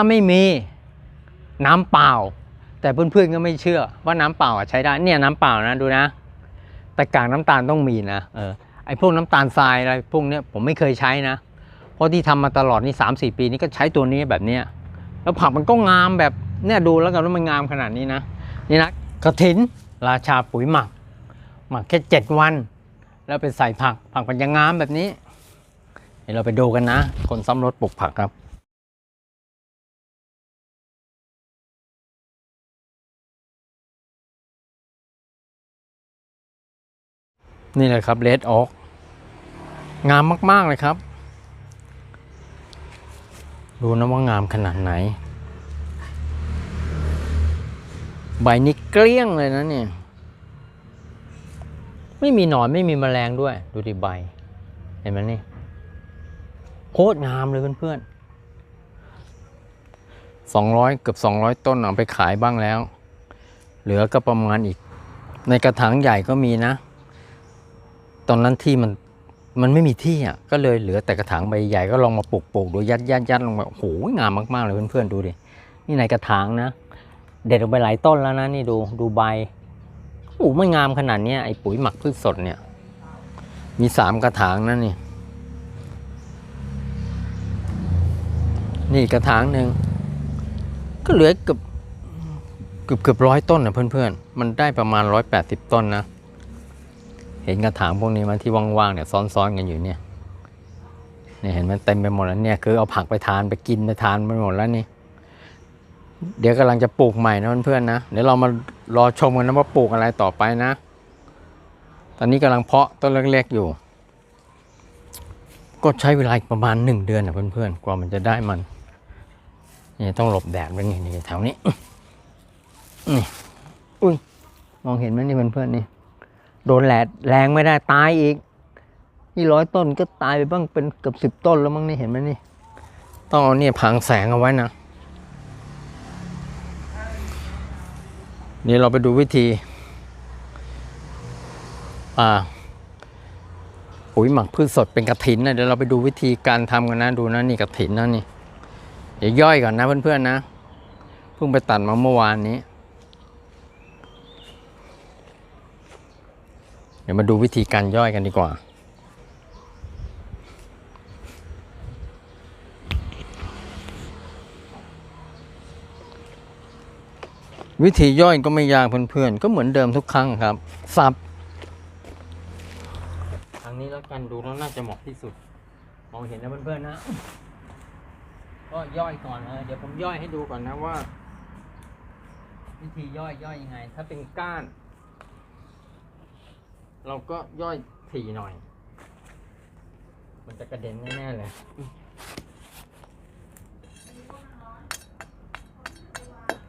ถ้าไม่มีน้ำเปล่า แต่เพื่อนๆก็ไม่เชื่อว่าน้ำเปล่าใช้ได้เนี่ยน้ำเปล่านะดูนะ แต่กากน้ำตาลต้องมีนะเออไอพวกน้ำตาลทรายอะไรพวกเนี้ยผมไม่เคยใช้นะ เพราะที่ทำมาตลอดนี่สามสี่ปีนี้ก็ใช้ตัวนี้แบบเนี้ยแล้วผักมันก็งามแบบเนี่ยดูแล้วกันว่ามันงามขนาดนี้นะนี่นะกระถินราชาปุ๋ยหมัก หมักแค่เจ็ดวัน แล้วไปใส่ผักผักมันจะงามแบบนี้เดี๋ยวเราไปดูกันนะ คนซ้ำรถปลูกผักครับ นี่แหละครับเลดออก งามมาก ๆ เลยครับ ดูนะว่างามขนาดไหน ใบนี้เกลี้ยงเลยนะเนี่ย ไม่มีหนอนไม่มีแมลงด้วย ดูดิใบ เห็นไหมนี่โคตรงามเลยเพื่อนๆสองร้อยเกือบสองร้อยต้นเอาไปขายบ้างแล้ว เหลือก็ประมาณอีก ในกระถางใหญ่ก็มีนะ ตอนนั้นที่มันมันไม่มีที่อะก็เลยเหลือแต่กระถางใบใหญ่ก็ลองมาปลูกปลูกดูยัดยัดยัดลงมาโอ้โหงามมากๆเลยเพื่อนๆดูดินี่ในกระถางนะ เด็ดออกไปหลายต้นแล้วนะนี่ดูดูใบโอ้ไม่งามขนาดเนี้ยไอ้ปุ๋ยหมักพืชสดเนี่ย มีสามกระถางนะนี่ นี่กระถางหนึ่งก็เหลือเกือบเกือบเกือบร้อยต้นนะเพื่อนๆ มันได้ประมาณร้อยแปดสิบต้นนะ เห็นกระถางพวกนี้ไหมันที่ว่างๆเนี่ยซ้อนๆกันอยู่เนี่ยเนี่ยเห็นมันเต็มไปหมดแล้วเนี่ยคือเอาผักไปทานไปกินไปทานไปหมดแล้วนี่ เดี๋ยวกำลังจะปลูกใหม่นะเพื่อนๆนะเดี๋ยวเรามารอชมกันนะว่าปลูกอะไรต่อไปนะ ตอนนี้กำลังเพาะต้นเล็กๆอยู่ ก็ใช้เวลาประมาณหนึ่งเดือนนะเพื่อนๆกว่ามันจะได้มันนี่ต้องหลบแดดด้วยนี่แถวนี้นี่อุ้ยมองเห็นไหมนี่เพื่อนๆนี่ โดนแดดแรงไม่ได้ตายอีก นี่ร้อยต้นก็ตายไปบ้างเป็นเกือบสิบต้นแล้วมั้งนี่เห็นไหมนี่ ต้องเอาเนี่ยพังแสงเอาไว้นะนี่เราไปดูวิธี อ่าปุ๋ยหมักพืชสดเป็นกระถินนะเดี๋ยวเราไปดูวิธีการทำกันนะดูนะนี่กระถินนะนี่เดี๋ยวย่อยก่อนนะเพื่อนๆนะ เพิ่งไปตัดมาเมื่อวานนี้ ดี๋ยวมาดูวิธีการย่อยกันดีกว่า วิธีย่อยก็ไม่ยากเพื่อนๆ ก็เหมือนเดิมทุกครั้งครับสับทางนี้แล้วกันดูแล้วน่าจะเหมาะที่สุด มองเห็นนะเพื่อนๆนะ ก็ย่อยก่อนนะเดี๋ยวผมย่อยให้ดูก่อนนะว่า วิธีย่อยย่อยยังไง ถ้าเป็นก้าน เราก็ย่อยถี่หน่อย มันจะกระเด็นแน่ๆเลย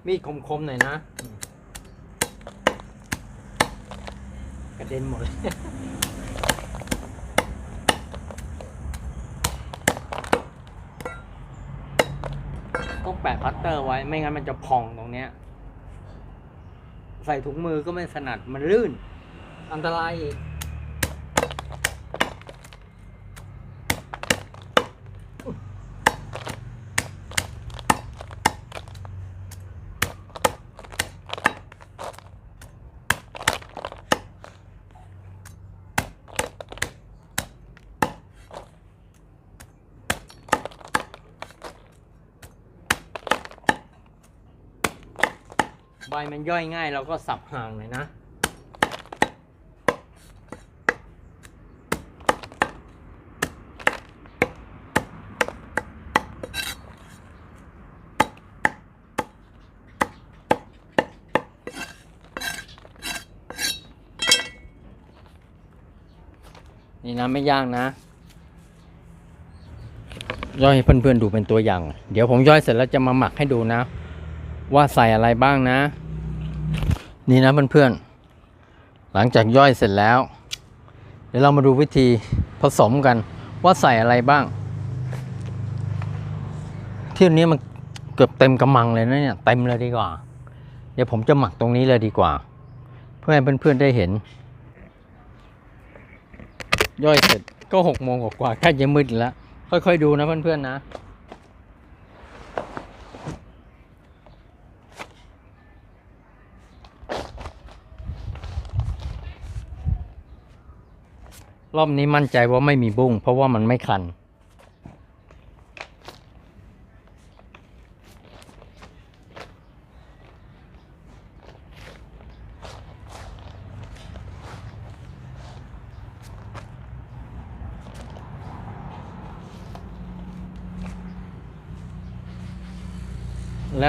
มีดคมๆหน่อยนะ กระเด็นหมดเลยต้องแปะพัตเตอร์ไว้ไม่งั้นมันจะพองตรงเนี้ย ใส่ถุงมือก็ไม่ถนัดมันลื่น อันตรายอีกใบมันย่อยง่ายเราก็สับห่างหน่อยนะ นี่นะไม่ยากนะ ย่อยให้เพื่อนๆดูเป็นตัวอย่าง เดี๋ยวผมย่อยเสร็จแล้วจะมาหมักให้ดูนะ ว่าใส่อะไรบ้างนะ นี่นะเพื่อนๆหลังจากย่อยเสร็จแล้ว เดี๋ยวเรามาดูวิธีผสมกัน ว่าใส่อะไรบ้าง เที่ยวนี้มันเกือบเต็มกำมังเลยนะเนี่ยเต็มเลยดีกว่า เดี๋ยวผมจะหมักตรงนี้เลยดีกว่า เพื่อให้เพื่อนๆได้เห็น ย่อยเสร็จก็หกโมงกว่าใกล้จะมืดแล้ว ค่อยๆดูนะเพื่อนๆนะ รอบนี้มั่นใจว่าไม่มีบุ้งเพราะว่ามันไม่คัน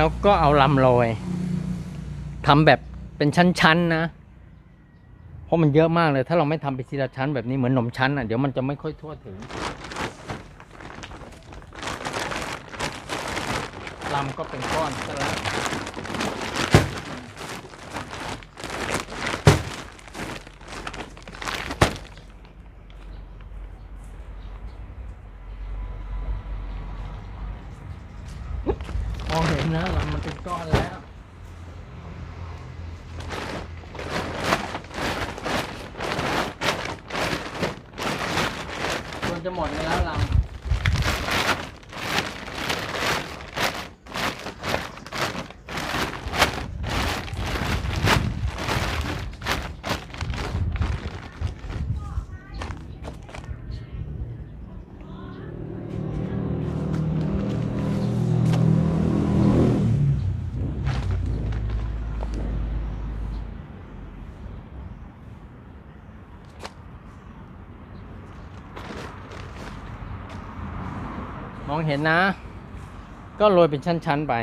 แล้วก็เอาลำลอยทำแบบเป็นชั้นๆนะ เพราะมันเยอะมากเลย ถ้าเราไม่ทำเป็นทีละชั้นแบบนี้เหมือนหนมชั้นอะเดี๋ยวมันจะไม่ค่อยทั่วถึงลำก็เป็นก้อนซะแล้วมองเห็นนะลำมันเป็นก้อนแล้ว ควรจะหมดไปแล้วลำม องเห็นนะ ก็โรยเป็นชั้น ๆ ไป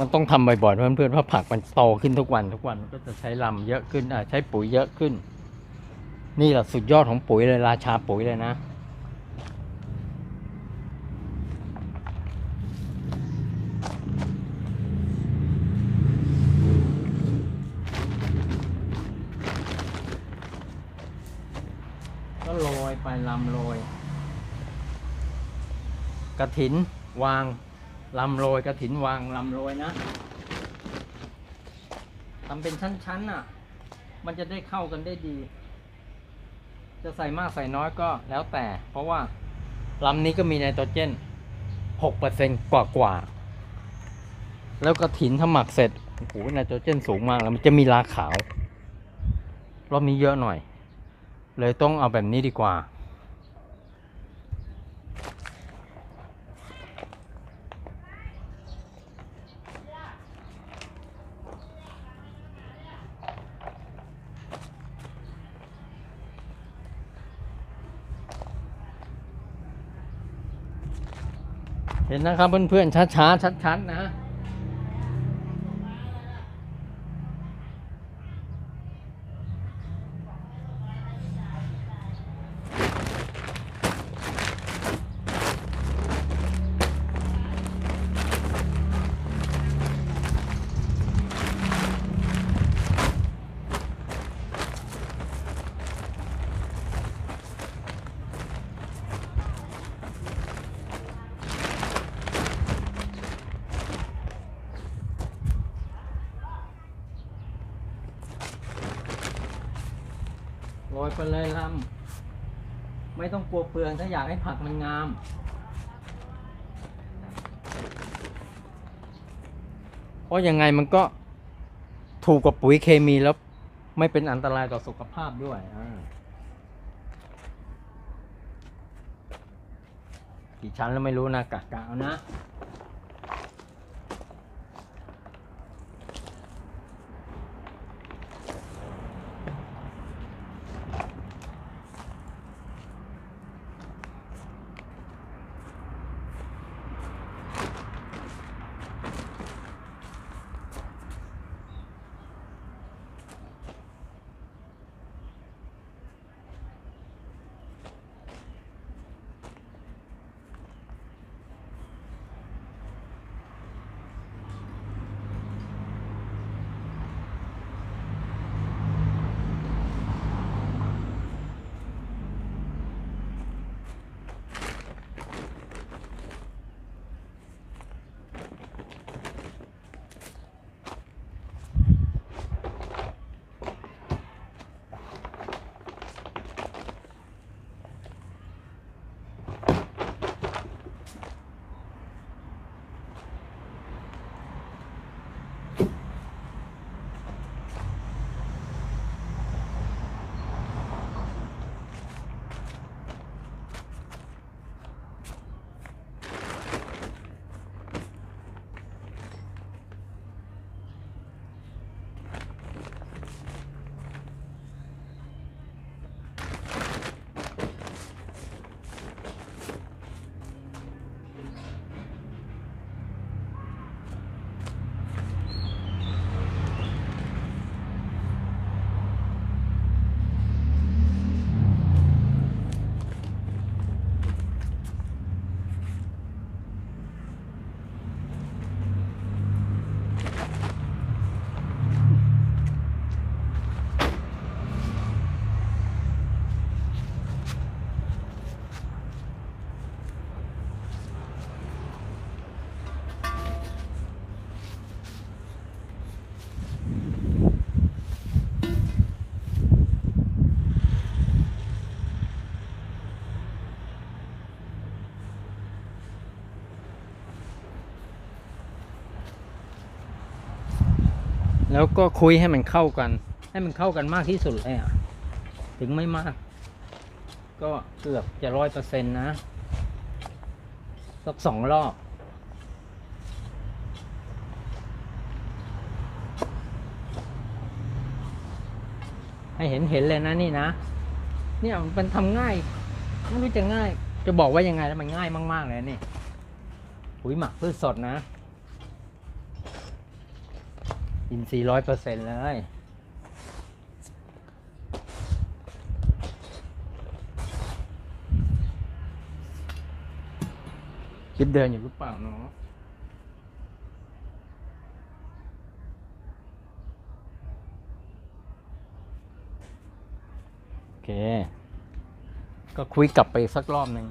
มันต้องทำบ่อยๆเพื่อนๆเพราะผักมันโตขึ้นทุกวันทุกวันมันก็จะใช้ลำเยอะขึ้นใช้ปุ๋ยเยอะขึ้น นี่แหละสุดยอดของปุ๋ยเลยราชาปุ๋ยเลยนะ ไปลำโรยกระถินวางลำโรยกระถินวางลำโรยนะทำเป็นชั้นๆน่ะ มันจะได้เข้ากันได้ดี จะใส่มากใส่น้อยก็แล้วแต่ เพราะว่าลำนี้ก็มีไนโตรเจนหกเปอร์เซนกว่ากว่าๆแล้วกระถินถ้าหมักเสร็จโอ้โหไนโตรเจนสูงมากแล้วมันจะมีราขาว รอบนี้เยอะหน่อย เลยต้องเอาแบบนี้ดีกว่า เห็นนะครับเพื่อนๆช้าๆชัดๆนะ ยไปเลยลำไม่ต้องกลัวเปลืองถ้าอยากให้ผักมันงามเพราะยังไงมันก็ถูกกว่าปุ๋ยเคมีแล้วไม่เป็นอันตรายต่อสุขภาพด้วยอ่ากี่ชั้นแล้วไม่รู้นะกะกะเอานะ แล้วก็คุยให้มันเข้ากัน ให้มันเข้ากันมากที่สุดเลยอะถึงไม่มาก ก็เกือบจะร้อยเปอร์เซ็นต์นะสักสองรอบให้เห็นเห็นเลยนะนี่นะ เนี่ยมันทำง่ายไม่รู้จะง่าย จะบอกว่ายังไงแล้วมันง่ายมาก ๆ เลยนี่ปุ๋ยหมักพืชสดนะ อินทรีย์ร้อยเปอร์เซ็นต์เลยคิดเดินอยู่หรือเปล่าเนาะโอเค ก็คุยกลับไปสักรอบหนึ่ง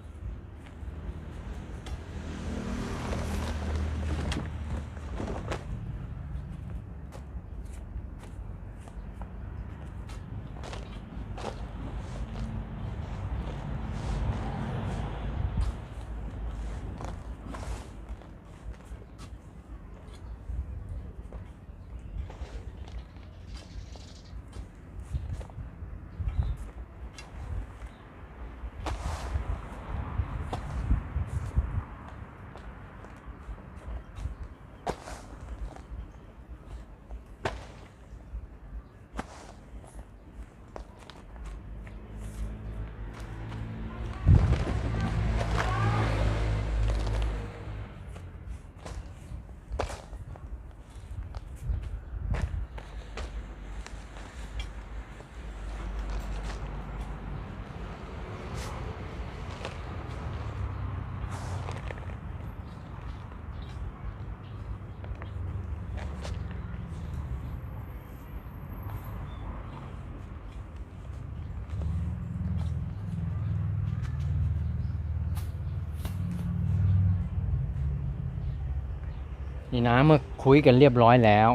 นี่นะเมื่อคุยกันเรียบร้อยแล้ว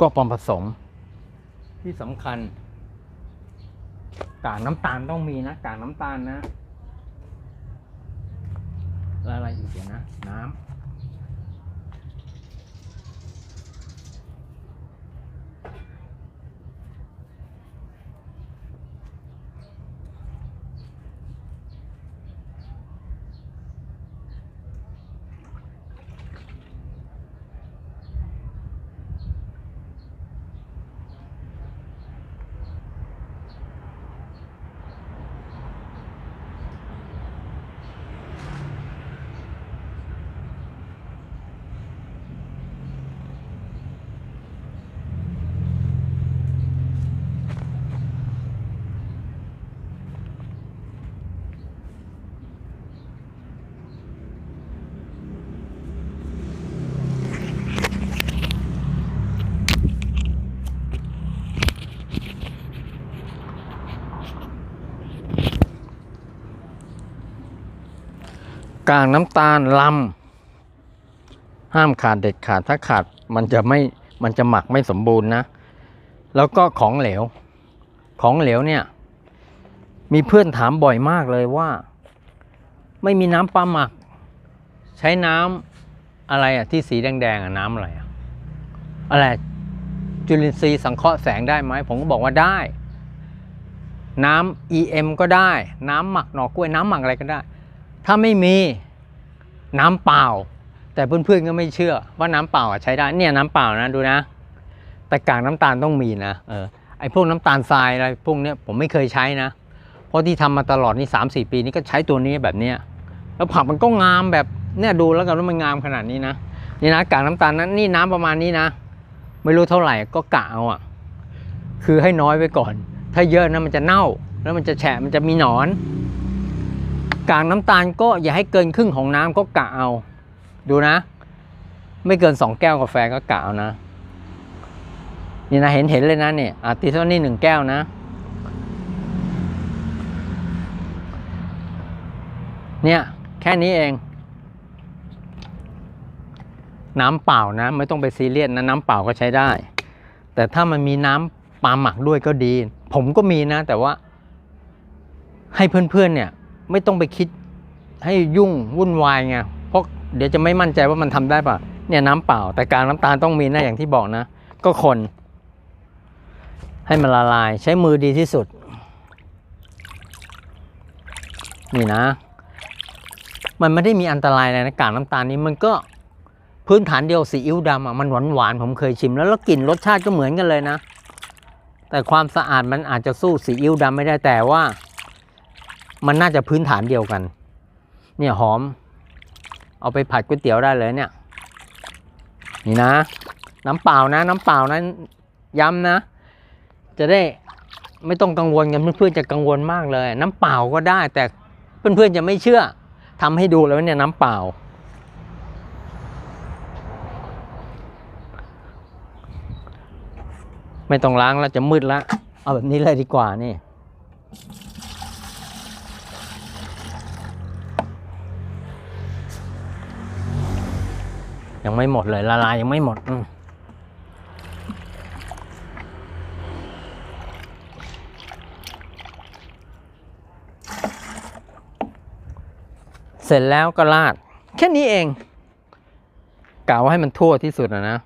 ก็ปอมผสม ที่สำคัญ กากน้ำตาลต้องมีนะกากน้ำตาลนะ แล้วอะไรอีกเดี๋ยวนะ น้ำ กากน้ำตาลลำห้ามขาดเด็ดขาดถ้าขาดมันจะไม่มันจะหมักไม่สมบูรณ์นะ แล้วก็ของเหลว ของเหลวเนี่ย มีเพื่อนถามบ่อยมากเลยว่า ไม่มีน้ำปลาหมัก ใช้น้ำอะไรอะที่สีแดงๆอะน้ำอะไรอะอะไรจุลินทรีย์สังเคราะห์แสงได้ไหมผมก็บอกว่าได้ น้ำ EM ก็ได้ น้ำหมักหน่อกล้วยน้ำหมักอะไรก็ได้ ถ้าไม่มีน้ำเปล่า แต่เพื่อนๆก็ไม่เชื่อว่าน้ำเปล่าใช้ได้เนี่ยน้ำเปล่านะดูนะ แต่กากน้ำตาลต้องมีนะเออไอพวกน้ำตาลทรายอะไรพวกเนี้ยผมไม่เคยใช้นะ เพราะที่ทำมาตลอดนี่สามสี่ปีนี้ก็ใช้ตัวนี้แบบเนี้ยแล้วผักมันก็งามแบบเนี่ยดูแล้วกันว่ามันงามขนาดนี้นะนี่นะกากน้ำตาลนั้นนี่น้ำประมาณนี้นะ ไม่รู้เท่าไหร่ก็กะเอาอะ คือให้น้อยไว้ก่อน ถ้าเยอะนะมันจะเน่า แล้วมันจะแฉะมันจะมีหนอน กากน้ำตาลก็อย่าให้เกินครึ่งของน้ำก็กะเอา ดูนะ ไม่เกินสองแก้วกาแฟก็กะเอานะ นี่นะเห็นเห็นเลยนะเนี่ยอาตีเท่านี้หนึ่งแก้วนะ เนี่ยแค่นี้เอง น้ำเปล่านะ ไม่ต้องไปซีเรียสนะน้ำเปล่าก็ใช้ได้ แต่ถ้ามันมีน้ำปลาหมักด้วยก็ดี ผมก็มีนะ แต่ว่าให้เพื่อนๆเนี่ย ไม่ต้องไปคิดให้ยุ่งวุ่นวายไงเพราะเดี๋ยวจะไม่มั่นใจว่ามันทำได้ป่ะเนี่ยน้ำเปล่า แต่การน้ำตาลต้องมีนะอย่างที่บอกนะ ก็คน ให้มันละลายใช้มือดีที่สุด นี่นะ มันไม่ได้มีอันตรายอะไรนะกากน้ำตาลนี้มันก็พื้นฐานเดียวซีอิ๊วดำอะมันหวานหวานผมเคยชิม แล้วแล้วกลิ่นรสชาติก็เหมือนกันเลยนะ แต่ความสะอาดมันอาจจะสู้ซีอิ๊วดำไม่ได้แต่ว่า มันน่าจะพื้นฐานเดียวกัน เนี่ยหอม เอาไปผัดก๋วยเตี๋ยวได้เลยเนี่ย นี่นะ น้ำเปล่านะ น้ำเปล่านั้นย้ำนะ จะได้ไม่ต้องกังวลกันเพื่อนๆจะกังวลมากเลย น้ำเปล่าก็ได้ แต่เพื่อนๆจะไม่เชื่อทำให้ดูแล้วเนี่ยน้ำเปล่าไม่ต้องล้างแล้วจะมืดล้วเอาแบบนี้เลยดีกว่านี่ ยังไม่หมดเลยละลายยังไม่หมด อืมเสร็จแล้วก็ราด แค่นี้เองกะว่าให้มันทั่วที่สุดนะ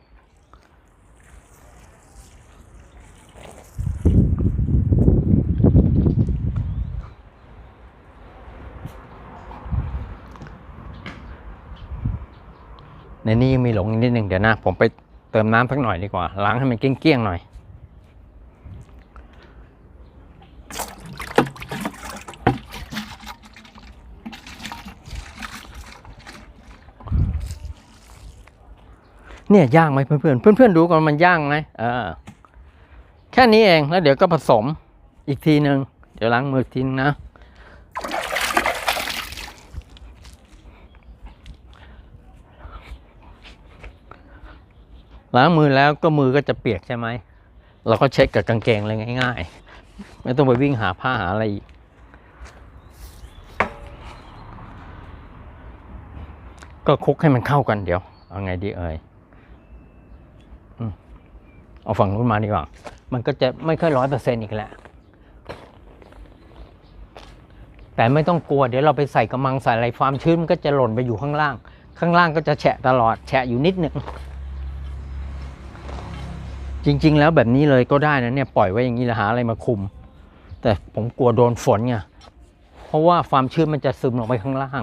ในนี้ยังมีหลงอีกนิดหนึ่งเดี๋ยวนะ ผมไปเติมน้ำสักหน่อยดีกว่า ล้างให้มันเกี้ยงๆหน่อย เนี่ยย่างไหมเพื่อนๆ เพื่อนๆดูก่อนมันย่างไหมเออ แค่นี้เองแล้วเดี๋ยวก็ผสมอีกทีหนึ่งเดี๋ยวล้างมืออีกทีนึงนะ ล้างมือแล้วก็มือก็จะเปียกใช่ไหม เราก็เช็ดกับกางเกงเลยง่าย ๆ ไม่ต้องไปวิ่งหาผ้าหาอะไรอีกก็คลุกให้มันเข้ากันเดี๋ยว เอาไงดีเอ่ยเอาฝั่งนู้นมาดีกว่า มันก็จะไม่ค่อยร้อยเปอร์เซ็นต์อีกแล้วแต่ไม่ต้องกลัว เดี๋ยวเราไปใส่กระมังใส่อะไรความชื้นมันก็จะหล่นไปอยู่ข้างล่าง ข้างล่างก็จะแฉะตลอด แฉะอยู่นิดหนึ่ง จริง ๆ แล้วแบบนี้เลยก็ได้นะเนี่ยปล่อยไว้อย่างนี้แล้วหาอะไรมาคุม แต่ผมกลัวโดนฝนไงเพราะว่าความชื้นมันจะซึมลงไปข้างล่าง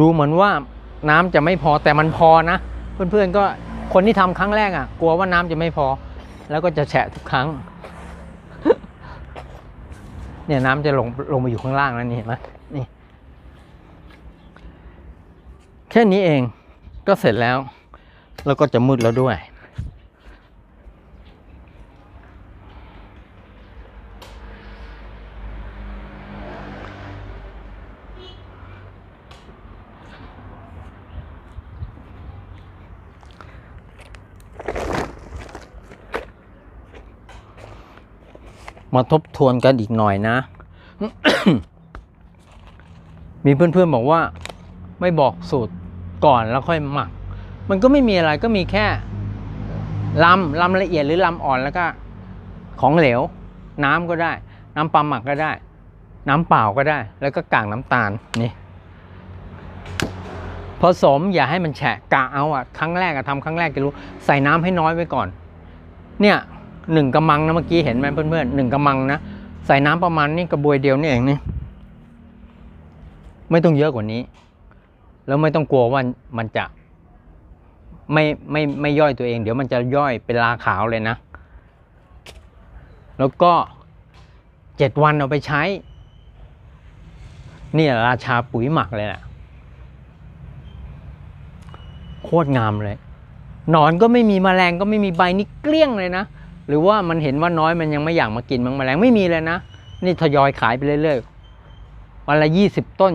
ดูเหมือนว่าน้ำจะไม่พอแต่มันพอนะ เพื่อนๆก็คนที่ทำครั้งแรกอะ กลัวว่าน้ำจะไม่พอ แล้วก็จะแฉะทุกครั้งเนี่ยน้ำจะลงลงมาอยู่ข้างล่างแล้วนี่เห็นไหมนี่ แค่นี้เองก็เสร็จแล้ว แล้วก็จะมืดแล้วด้วย มาทบทวนกันอีกหน่อยนะ มีเพื่อนๆบอกว่าไม่บอกสูตร ก่อนแล้วค่อยหมัก มันก็ไม่มีอะไรก็มีแค่ลำลำละเอียดหรือลำอ่อนแล้วก็ของเหลว น้ำก็ได้ น้ำปลาหมักก็ได้ น้ำเปล่าก็ได้ แล้วก็กากน้ำตาลนี่ผสมอย่าให้มันแฉะกะเอาอะครั้งแรกอะทำครั้งแรกจะรู้ใส่น้ำให้น้อยไว้ก่อน เนี่ยหนึ่งกำมังนะเมื่อกี้เห็นไหมเพื่อนๆหนึ่งกำมังนะใส่น้ำประมาณนี้กระบวยเดียวนี่เองนี่ไม่ต้องเยอะกว่านี้ แล้วไม่ต้องกลัวว่ามันจะไม่ไม่ไม่ย่อยตัวเอง เดี๋ยวมันจะย่อยเป็นลาขาวเลยนะ แล้วก็เจ็ดวันเอาไปใช้เนี่ยราชาปุ๋ยหมักเลยแหละโคตรงามเลย หนอนก็ไม่มีแมลงก็ไม่มีใบนี่เกลี้ยงเลยนะ หรือว่ามันเห็นว่าน้อยมันยังไม่อยากมากินมันแมลงไม่มีเลยนะ นี่ทยอยขายไปเรื่อยๆวันละยี่สิบต้น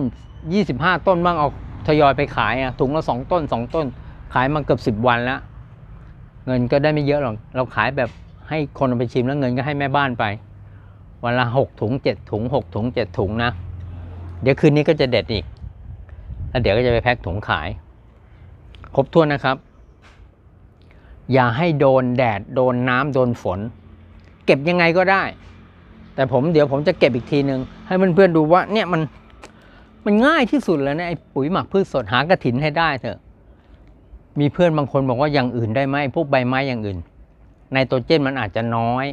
ยี่สิบห้าต้นบ้างเอา ทยอยไปขายอะถุงละสองต้นสองต้น ขายมาเกือบสิบวันแล้วเงินก็ได้ไม่เยอะหรอกเราขายแบบให้คนไปชิมแล้วเงินก็ให้แม่บ้านไป วันละหกถุงเจ็ดถุงหกถุงเจ็ดถุงนะ เดี๋ยวคืนนี้ก็จะเด็ดอีกแล้วเดี๋ยวก็จะไปแพ็คถุงขาย ครบถ้วนนะครับ อย่าให้โดนแดดโดนน้ำโดนฝน เก็บยังไงก็ได้ แต่ผมเดี๋ยวผมจะเก็บอีกทีหนึ่งให้เพื่อนๆดูว่าเนี่ยมัน มันง่ายที่สุดแล้วนะไอ้ปุ๋ยหมักพืชสดหากระถินให้ได้เถอะ มีเพื่อนบางคนบอกว่าอย่างอื่นได้ไหมพวกใบไม้อย่างอื่นไนโตรเจนมันอาจจะน้อย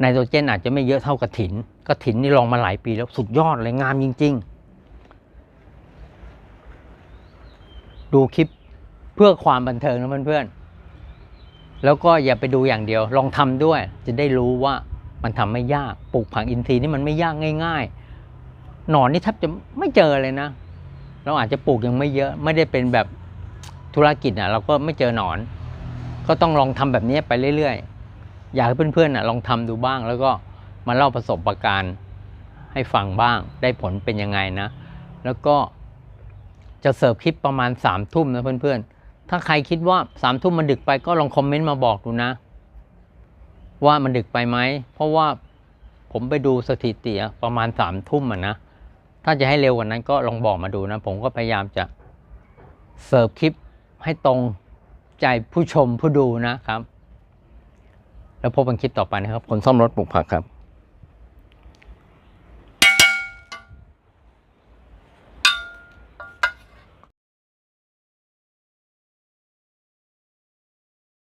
ไนโตรเจนอาจจะไม่เยอะเท่ากระถินกระถินนี่ลองมาหลายปีแล้วสุดยอดเลยงามจริง ๆ ดูคลิปเพื่อความบันเทิงนะเพื่อนๆแล้วก็อย่าไปดูอย่างเดียว ลองทำด้วย จะได้รู้ว่ามันทำไม่ยากปลูกผักอินทรีย์นี่มันไม่ยากง่าย ๆ หนอนนี่แทบจะไม่เจอเลยนะ เราอาจจะปลูกยังไม่เยอะ ไม่ได้เป็นแบบธุรกิจอะ เราก็ไม่เจอหนอน ก็ต้องลองทำแบบนี้ไปเรื่อยๆ อยากให้เพื่อนๆอะลองทำดูบ้าง แล้วก็มาเล่าประสบการณ์ให้ฟังบ้าง ได้ผลเป็นยังไงนะ แล้วก็จะเสิร์ฟคลิปประมาณสามทุ่มนะเพื่อนๆ ถ้าใครคิดว่าสามทุ่มมันดึกไปก็ลองคอมเมนต์มาบอกดูนะ ว่ามันดึกไปไหม เพราะว่าผมไปดูสถิติประมาณสามทุ่มอะนะ ถ้าจะให้เร็วกว่านั้นก็ลองบอกมาดูนะ ผมก็พยายามจะเสิร์ฟคลิปให้ตรงใจผู้ชมผู้ดูนะครับ แล้วพบกันคลิปต่อไปนะครับคนซ่อมรถปลูกผักครับ